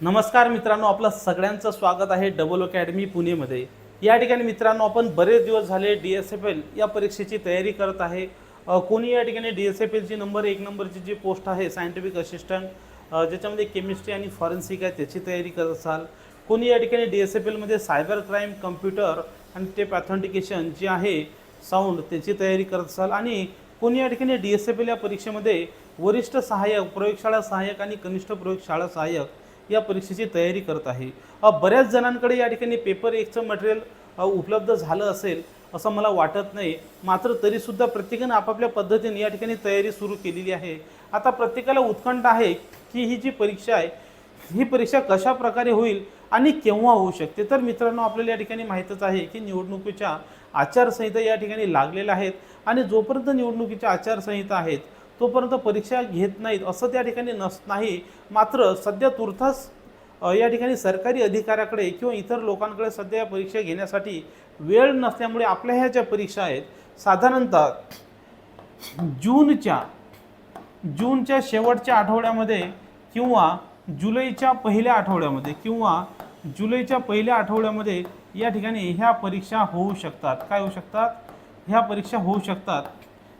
नमस्कार मित्रांनो आपलं सगळ्यांचं स्वागत आहे डबल अकॅडमी पुणेमध्ये. या ठिकाणी मित्रांनो आपण बरेच दिवस झाले डी एस एफ एल या परीक्षेची तयारी करत आहे. कोणी या ठिकाणी डी एस एफ एलची नंबर एक नंबरची जी पोस्ट आहे सायंटिफिक असिस्टंट ज्याच्यामध्ये केमिस्ट्री आणि फॉरेन्सिक आहे त्याची तयारी करत असाल. कोणी या ठिकाणी डी एस एफ एलमध्ये सायबर क्राईम कम्प्युटर आणि ते पॅथॉन्टिकेशन जे आहे साऊंड त्याची तयारी करत असाल. आणि कोणी या ठिकाणी डी एस एफ एल या परीक्षेमध्ये वरिष्ठ सहाय्यक प्रयोगशाळा सहाय्यक आणि कनिष्ठ प्रयोगशाळा सहाय्यक या परीक्षेची तयारी करत आहे. बऱ्याच जणांकडे या ठिकाणी पेपर एकचं मटेरियल उपलब्ध झालं असेल असं मला वाटत नाही. मात्र तरीसुद्धा प्रत्येकानं आपापल्या पद्धतीने या ठिकाणी तयारी सुरू केलेली आहे. आता प्रत्येकाला उत्कंठ आहे की ही जी परीक्षा आहे ही परीक्षा कशा प्रकारे होईल आणि केव्हा होऊ शकते? तर मित्रांनो आपल्याला या ठिकाणी माहीतच आहे की निवडणुकीच्या आचारसंहिता या ठिकाणी लागलेल्या आहेत आणि जोपर्यंत निवडणुकीच्या आचारसंहिता आहेत तोपर्यंत परीक्षा घेत नाहीत. असं त्या ठिकाणी नस नाही. मात्र सध्या तुर्तास या ठिकाणी सरकारी अधिकाऱ्याकडे किंवा इतर लोकांकडे सध्या या परीक्षा घेण्यासाठी वेळ नसल्यामुळे आपल्या ह्या ज्या परीक्षा आहेत साधारणतः जूनच्या जूनच्या शेवटच्या आठवड्यामध्ये किंवा जुलैच्या पहिल्या आठवड्यामध्ये किंवा जुलैच्या पहिल्या आठवड्यामध्ये या ठिकाणी ह्या परीक्षा होऊ शकतात. काय होऊ शकतात? ह्या परीक्षा होऊ शकतात.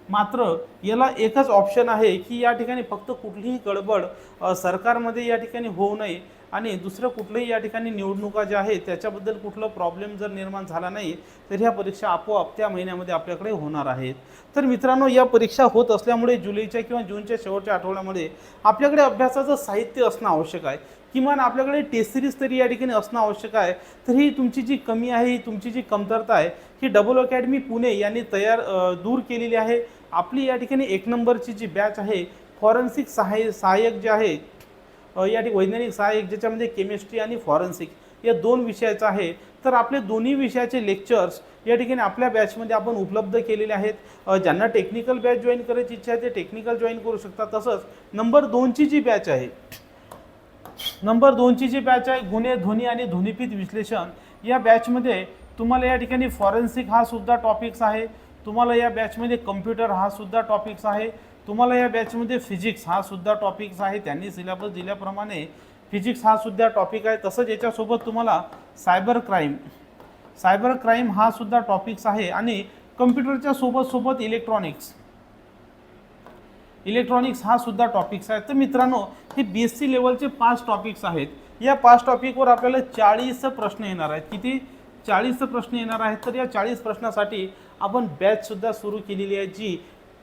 मात्र याला एकच ऑप्शन आहे की या ठिकाणी फक्त कुठलीही गडबड सरकारमध्ये या ठिकाणी होऊ नये आणि दुसरं कुठलंही या ठिकाणी निवडणुका ज्या आहेत त्याच्याबद्दल कुठलं प्रॉब्लेम जर निर्माण झाला नाही तर ह्या परीक्षा आपोआप त्या महिन्यामध्ये आपल्याकडे होणार आहेत. तर मित्रांनो या परीक्षा होत असल्यामुळे जुलैच्या किंवा जूनच्या शेवटच्या आठवड्यामध्ये आपल्याकडे अभ्यासाचं साहित्य असणं आवश्यक आहे. किमान आपल्याकडे टेस्ट सिरीज तरी या ठिकाणी असणं आवश्यक आहे. तर ही तुमची जी कमी आहे ही तुमची जी कमतरता आहे ही डबल अकॅडमी पुणे यांनी तयार दूर केलेली आहे. आपली या ठिकाणी एक नंबरची जी बॅच आहे फॉरेन्सिक सहाय्य सहाय्यक जे आहे या ठिकाणी वैज्ञानिक सहाय्यक ज्याच्यामध्ये केमिस्ट्री आणि फॉरेन्सिक या दोन विषयाचं आहे. तर आपले दोन्ही विषयाचे लेक्चर्स या ठिकाणी आपल्या बॅचमध्ये आपण उपलब्ध केलेले आहेत. ज्यांना टेक्निकल बॅच जॉईन करायची इच्छा आहे ते टेक्निकल जॉईन करू शकतात. तसंच नंबर दोनची जी बॅच आहे नंबर दोनची जी बॅच आहे गुन्हे ध्वनी आणि ध्वनिफित विश्लेषण या बॅचमध्ये तुम्हाला या ठिकाणी फॉरेन्सिक हा सुद्धा टॉपिक्स आहे. तुम्हाला या बॅचमध्ये कम्प्युटर हा सुद्धा टॉपिक्स आहे. तुम्हाला या बॅचमध्ये फिजिक्स हा सुद्धा टॉपिक्स आहे. त्यांनी सिलेबस दिल्याप्रमाणे फिजिक्स हा सुद्धा टॉपिक आहे. तसंच याच्यासोबत तुम्हाला सायबर क्राईम सायबर क्राईम हा सुद्धा टॉपिक्स आहे आणि कम्प्युटरच्या सोबत सोबत इलेक्ट्रॉनिक्स इलेक्ट्रॉनिक्स हा सुद्धा टॉपिक्स आहे. तर मित्रांनो हे बी एस सी लेवलचे पाच टॉपिक्स आहेत. या पाच टॉपिकवर आपल्याला चाळीस प्रश्न येणार आहेत. किती? चाळीस प्रश्न येणार आहेत तर या चाळीस प्रश्नासाठी आपण बॅचसुद्धा सुरू केलेली आहे जी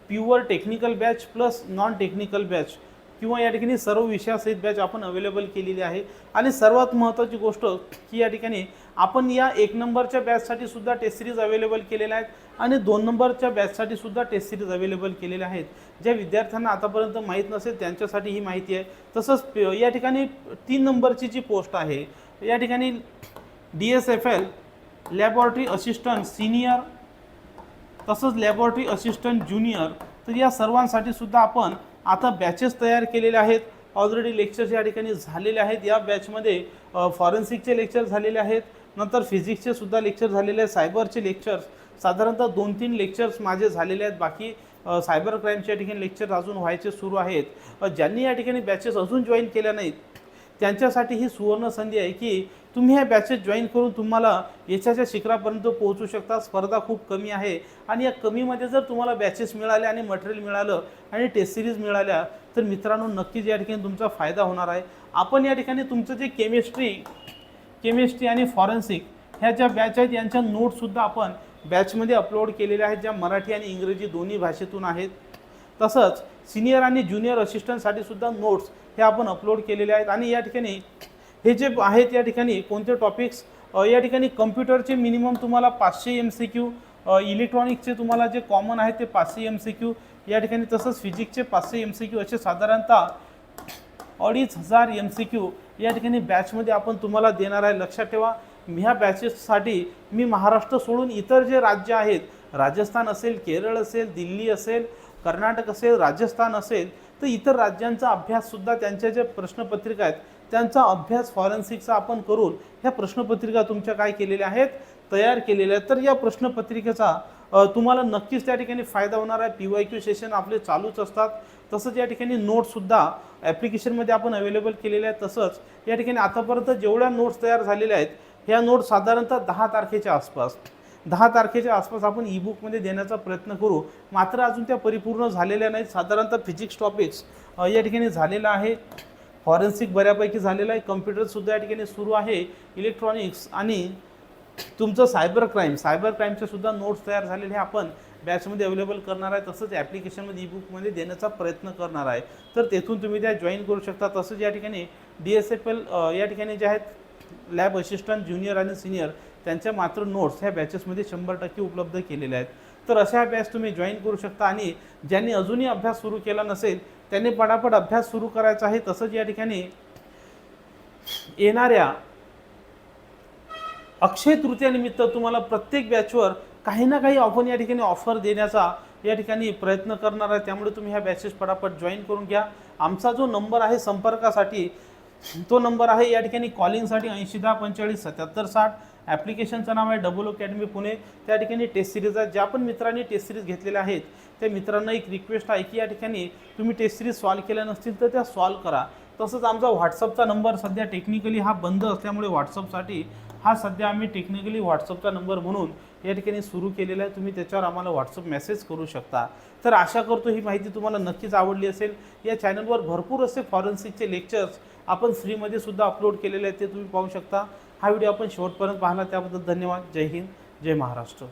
pure technical batch plus non technical batch किंवा या ठिकाणी सर्व विषयासहित बॅच आपण अवेलेबल केलेली आहे. आणि सर्वात महत्त्वाची गोष्ट की या ठिकाणी आपण या एक नंबरच्या बॅचसाठी सुद्धा टेस्ट सिरीज अवेलेबल केलेल्या आहेत आणि दोन नंबरच्या बॅचसाठी सुद्धा टेस्ट सिरीज अवेलेबल केलेल्या आहेत. ज्या विद्यार्थ्यांना आतापर्यंत माहीत नसेल त्यांच्यासाठी ही माहिती आहे. तसंच या ठिकाणी तीन नंबरची जी पोस्ट आहे या ठिकाणी D S F L laboratory assistant senior तसंच लॅबॉरेटरी असिस्टंट ज्युनियर तर या सर्वांसाठी सुद्धा आपण आता बॅचेस तयार केलेले आहेत. ऑलरेडी लेक्चर्स या ठिकाणी झालेले आहेत. या बॅचमध्ये फॉरेन्सिकचे लेक्चर झालेले आहेत. नंतर फिजिक्सचे सुद्धा लेक्चर झालेले आहेत. सायबरचे लेक्चर्स साधारणतः दोन तीन लेक्चर्स माझे झालेले आहेत. बाकी सायबर क्राईमच्या ठिकाणी लेक्चर अजून व्हायचे सुरू आहेत. ज्यांनी या ठिकाणी बॅचेस अजून जॉईन केल्या नाहीत त्यांच्यासाठी ही सुवर्ण संधी आहे की तुम्ही ह्या बॅचेस जॉईन करून तुम्हाला यशाच्या शिखरापर्यंत पोहोचू शकता. स्पर्धा खूप कमी आहे आणि या कमीमध्ये जर तुम्हाला बॅचेस मिळाले आणि मटेरियल मिळालं आणि टेस्ट सिरीज मिळाल्या तर मित्रांनो नक्कीच या ठिकाणी तुमचा फायदा होणार आहे. आपण या ठिकाणी तुमचं जे केमिस्ट्री केमिस्ट्री आणि फॉरेन्सिक ह्या ज्या बॅच आहेत यांच्या नोट्ससुद्धा आपण बॅचमध्ये अपलोड केलेल्या आहेत ज्या मराठी आणि इंग्रजी दोन्ही भाषेतून आहेत. तसंच सिनियर आणि ज्युनियर असिस्टंटसाठी सुद्धा नोट्स हे आपण अपलोड केलेले आहेत. आणि या ठिकाणी हे जे आहेत या ठिकाणी कोणते टॉपिक्स या ठिकाणी कम्प्युटरचे मिनिमम तुम्हाला पाचशे एम सी क्यू इलेक्ट्रॉनिक्सचे तुम्हाला जे कॉमन आहेत ते पाचशे एम सी क्यू या ठिकाणी तसंच फिजिक्सचे पाचशे एम सी क्यू असे साधारणतः अडीच हजार एम सी क्यू या ठिकाणी बॅचमध्ये आपण तुम्हाला देणार आहे. लक्षात ठेवा ह्या बॅचेससाठी मी महाराष्ट्र सोडून इतर जे राज्य आहेत राजस्थान असेल केरळ असेल दिल्ली असेल कर्नाटक असेल राजस्थान असेल तर इतर राज्यांचा अभ्याससुद्धा त्यांच्या ज्या प्रश्नपत्रिका आहेत त्यांचा अभ्यास फॉरेन्सिकचा आपण करून ह्या प्रश्नपत्रिका तुमच्या काय केलेल्या आहेत तयार केलेल्या आहेत. तर या प्रश्नपत्रिकेचा तुम्हाला नक्कीच त्या ठिकाणी फायदा होणार आहे. पी वाय क्यू सेशन आपले चालूच असतात. तसंच या ठिकाणी नोट्ससुद्धा ॲप्लिकेशनमध्ये आपण अवेलेबल केलेले आहेत. तसंच या ठिकाणी आतापर्यंत जेवढ्या नोट्स तयार झालेल्या आहेत ह्या नोट्स साधारणतः दहा तारखेच्या आसपास. दहा तारखेच्या आसपास आपण ई बुकमध्ये देण्याचा प्रयत्न करू. मात्र अजून त्या परिपूर्ण झालेल्या नाहीत. साधारणतः फिजिक्स टॉपिक्स या ठिकाणी झालेला आहे. फॉरेन्सिक बऱ्यापैकी झालेलं आहे. कम्प्युटरसुद्धा या ठिकाणी सुरू आहे. इलेक्ट्रॉनिक्स आणि तुमचं सायबर क्राईम सायबर क्राईमचे सुद्धा नोट्स तयार झालेले आपण बॅचमध्ये अवेलेबल करणार आहे. तसंच ॲप्लिकेशनमध्ये ई बुकमध्ये देण्याचा प्रयत्न करणार आहे. तर तेथून तुम्ही त्या जॉईन करू शकता. तसंच या ठिकाणी डी एस एफ एल या ठिकाणी जे आहेत लॅब असिस्टंट ज्युनियर आणि सिनियर त्यांच्या मात्र नोट्स ह्या बॅचेसमध्ये शंभर टक्के उपलब्ध केलेल्या आहेत. तर अशा बॅच तुम्ही जॉईन करू शकता आणि ज्यांनी अजूनही अभ्यास सुरू केला नसेल त्यांनी पटापट अभ्यास सुरू करायचा आहे. तसंच या ठिकाणी येणाऱ्या अक्षय तृतीयानिमित्त तुम्हाला प्रत्येक बॅचवर काही ना काही आपण या ठिकाणी ऑफर देण्याचा या ठिकाणी प्रयत्न करणार आहे. त्यामुळे तुम्ही ह्या बॅचेस पटापट जॉईन करून घ्या. आमचा जो नंबर आहे संपर्कासाठी तो नंबर आहे या ठिकाणी कॉलिंगसाठी ऐंशी दहा पंचेचाळीस सत्याहत्तर साठ. ॲप्लिकेशनचं नाव आहे डबल अकॅडमी पुणे. त्या ठिकाणी टेस्ट सिरीज आहे ज्या पण मित्रांनी टेस्ट सिरीज घेतलेल्या आहेत त्या मित्रांना एक रिक्वेस्ट आहे की या ठिकाणी तुम्ही टेस्ट सिरीज सॉल्व केल्या नसतील तर त्या सॉल्व करा. तसंच आमचा व्हॉट्सअपचा नंबर सध्या टेक्निकली हा बंद असल्यामुळे व्हॉट्सअपसाठी हा सध्या आम्ही टेक्निकली व्हॉट्सअपचा नंबर म्हणून या ठिकाणी सुरू केलेला आहे. तुम्ही त्याच्यावर आम्हाला व्हॉट्सअप मेसेज करू शकता. तर आशा करतो ही माहिती तुम्हाला नक्कीच आवडली असेल. या चॅनलवर भरपूर असे फॉरेन्सिकचे लेक्चर्स आपण फ्रीमध्ये सुद्धा अपलोड केलेले आहेत ते तुम्ही पाहू शकता. हा व्हिडिओ आपण शेवटपर्यंत पाहिला त्याबद्दल धन्यवाद. जय हिंद जय महाराष्ट्र.